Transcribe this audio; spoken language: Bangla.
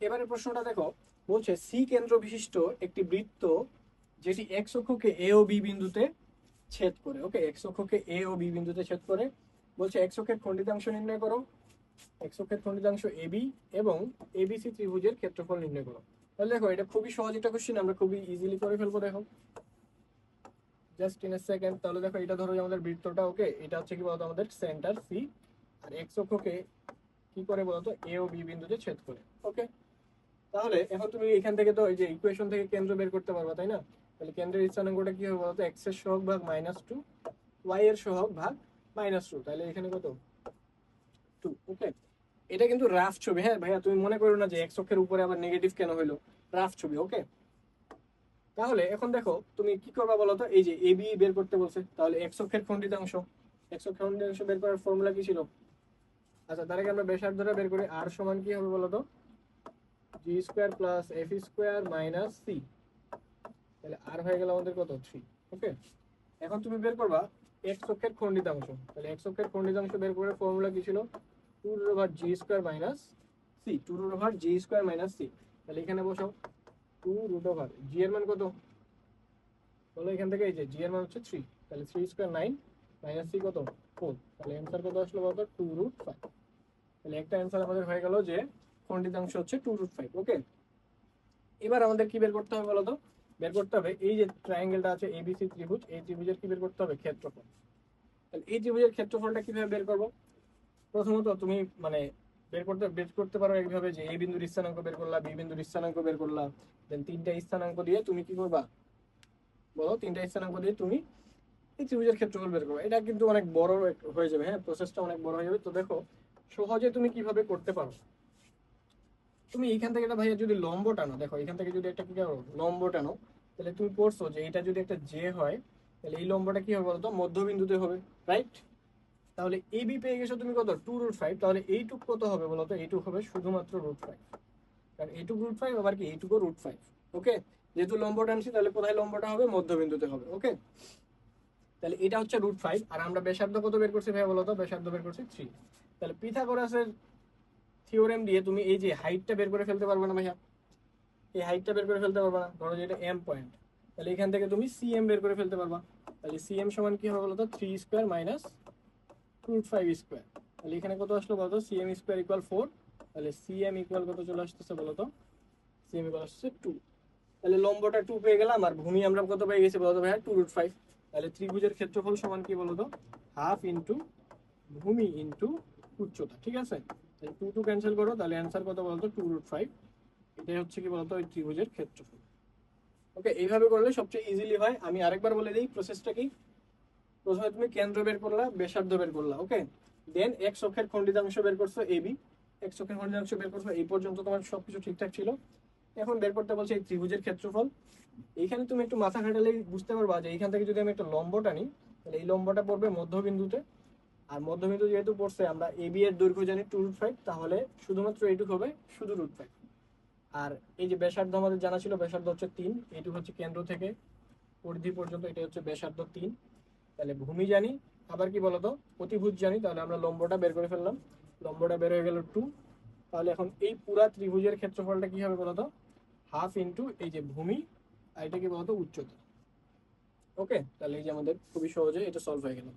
এবারে প্রশ্নটা দেখো, বলছে সি কেন্দ্র বিশিষ্ট একটি বৃত্ত যেটি এক্স অক্ষকে এ ও বি বিন্দুতে ছেদ করে। ওকে এক্স অক্ষকে এ ও বি বিন্দুতে ছেদ করে। বলছে এক্স অক্ষের খণ্ডিতাংশ নির্ণয় করো। এক্স অক্ষের খণ্ডিতাংশ বি এবং এ এবিসি ত্রিভুজের ক্ষেত্রফল নির্ণয় করো। তাহলে দেখো, এটা খুবই সহজ একটা কোশ্চেন আমরা খুবই ইজিলি করে ফেলব, দেখো। জাস্ট ইন এ সেকেন্ড তাহলে দেখো, এটা ধরো আমাদের বৃত্তটা ওকে এটা হচ্ছে কি বলতো আমাদের সেন্টার সি আর এক্স অক্ষকে কি করে বলতো? এ ও বি বিন্দুতে ছেদ করে। ওকে তাহলে এখন তুমি এখান থেকে তো এই যে ইকুয়েশন থেকে কেন্দ্র বের করতে পারবা, তাই না? তাহলে কেন্দ্রের স্থানাঙ্কটা কি হবে বলতো? এক্সের সহগ ভাগ মাইনাস টু ওয়াই এর সহগ ভাগ মাইনাস টু তাহলে এখানে কত? টু ওকে এটা কিন্তু রাফ ছবি হ্যাঁ ভাইয়া? তুমি মনে করো না যে এক্স অক্ষের উপরে আবার নেগেটিভ কেন হইল? রাফ ছবি ওকে তাহলে এখন দেখো, তুমি কি করবা বলো তো এই যে বি বের করতে বলছে, তাহলে এক্স অক্ষের খণ্ডিতাংশ অক্ষের খণ্ডিতাংশ বের করার ফর্মুলা কি ছিল? আচ্ছা তার আগে আমরা ব্যাসার্ধটা বের করি আর সমান কি হবে বলো তো G square plus F square minus C তাহলে আর হয়ে গেল আমাদের কত? থ্রি ওকে এখন তুমি বের করবা এক্স অক্ষের খণ্ডিতাংশ। তাহলে এক্স অক্ষের খণ্ডিতাংশ বের করার ফর্মুলা কি ছিল? Two root over G square minus C two root over G square minus C তাহলে এখানে বসাও টু রুট ওভার জি এর মান কত? বলো এখান থেকে এই যে জি এর মান হচ্ছে থ্রি তাহলে three square nine minus C কত? ফোর তাহলে অ্যান্সার কত আসলো বলতো টু রুট ফাইভ তাহলে একটা অ্যান্সার আমাদের হয়ে গেল যে খণ্ডিতাংশ হচ্ছে টু রুট ফাইভ ওকে এবার আমাদের কি বের করতে হবে বলতো? বের করতে হবে এই যে ট্রায়াঙ্গেলটা আছে এবিসি ত্রিভুজ, এই ত্রিভুজের কি বের করতে হবে? ক্ষেত্রফল। তাহলে এই ত্রিভুজের ক্ষেত্রফলটা কীভাবে বের করব? প্রথমত তুমি মানে বের করতে বের করতে পারো এইভাবে যে এ বিন্দুর স্থানাঙ্ক বের করলা বি বিন্দুর স্থানাঙ্ক বের করলা দেন তিনটা স্থানাঙ্ক দিয়ে তুমি কি করবা? বলো, তিনটা স্থানাঙ্ক দিয়ে তুমি এই ত্রিভুজের ক্ষেত্রফল বের করবে। এটা কিন্তু অনেক বড় হয়ে যাবে হ্যাঁ? প্রসেসটা অনেক বড় হয়ে যাবে। তো দেখো, সহজে তুমি কীভাবে করতে পারো? তুমি এখান থেকে ভাইয়া যদি লম্ব টানো, দেখো, এখান থেকে যদি একটা কি করো, লম্ব টানো, তাহলে তুমি পড়ছো যে এটা যদি একটা জে হয়, তাহলে এই লম্বটা কি হবে বলতো মধ্যবিন্দুতে হবে রাইট তাহলে এ বি পেয়ে গেছো তুমি কত? টু রুট ফাইভ তাহলে এইটুক কত হবে বলতো এইটুক হবে শুধুমাত্র রুট ফাইভ কারণ এইটুক রুট ফাইভ আবার কি? এইটুকু রুট ফাইভ ওকে যেহেতু লম্ব টানছি, তাহলে কোথায় লম্বটা হবে? মধ্যবিন্দুতে হবে ওকে তাহলে এটা হচ্ছে রুট ফাইভ আর আমরা ব্যাসার্ধ কত বের করছি ভাই বলতো ব্যাসার্ধ বের করছি থ্রি তাহলে পিথাগোরাসের থিওরেম দিয়ে তুমি এই যে হাইটটা বের করে ফেলতে পারবে না ভাইয়া। এই হাইটটা বের করে ফেলতে পারবে না। ধরো যে এটা এম পয়েন্ট তাহলে এখান থেকে তুমি সিএম বের করে ফেলতে পারবা। তাহলে সিএম সমান কি হবে বলতো? Three square minus root five square তাহলে এখানে কত আসলো বলতো? সিএম স্কোয়ার ইকুয়াল ফোর তাহলে সিএম ইকুয়াল কত চলে আসতেছে বলতো? সিএম ইকুয়াল আসছে টু তাহলে লম্বটা টু পেয়ে গেলাম আর ভূমি আমরা কত পেয়ে গেছি বলতো ভাইয়া? টু রুট ফাইভ তাহলে ত্রিভুজের ক্ষেত্রফল সমান কি বলতো? হাফ ইন্টু ভূমি ইন্টু উচ্চতা, ঠিক আছে? টু টু ক্যান্সেল করো, তাহলে অ্যান্সার কত বলতো? টু রুট ফাইভ এটাই হচ্ছে কি বলতো? ওই ত্রিভুজের ক্ষেত্রফল। ওকে এইভাবে করলে সবচেয়ে ইজিলি হয়। আমি আরেকবার বলে দিই প্রসেসটা কি? প্রথমে তুমি কেন্দ্র বের করলা, ব্যাসার্ধ বের করলা ওকে দেন এক্স অক্ষের খণ্ডিতাংশ বের করছ এ বি এক্স অক্ষের খণ্ডিতাংশ বের করছ, এই পর্যন্ত তোমার সবকিছু ঠিকঠাক ছিল। এখন বের করতে বলছে এই ত্রিভুজের ক্ষেত্রফল। এইখানে তুমি একটু মাথা খাটালেই বুঝতে পারবা যে এইখান থেকে যদি আমি একটা লম্ব টানি, তাহলে এই লম্বটা পড়বে মধ্যবিন্দুতে। আর মধ্যবিন্দু যেহেতু পড়ছে, আমরা এ বি এর দৈর্ঘ্য জানি টু রুট ফাইভ তাহলে শুধুমাত্র এইটুক হবে শুধু রুট ফাইভ আর এই যে ব্যাসার্ধ আমাদের জানা ছিল, ব্যাসার্ধ হচ্ছে তিন, এইটুক হচ্ছে কেন্দ্র থেকে পরিধি পর্যন্ত এটা হচ্ছে ব্যাসার্ধ তিন। তাহলে ভূমি জানি, আবার কি বলতো? অতিভুজ জানি, তাহলে আমরা লম্বটা বের করে ফেললাম। লম্বটা বের হয়ে গেল টু তাহলে এখন এই পুরা ত্রিভুজের ক্ষেত্রফলটা কি হবে বলতো? হাফ ইন্টু এই যে ভূমি, আর এটা কি বলতো উচ্চতা। ওকে তাহলে এই যে আমাদের খুবই সহজে এটা সলভ হয়ে গেল।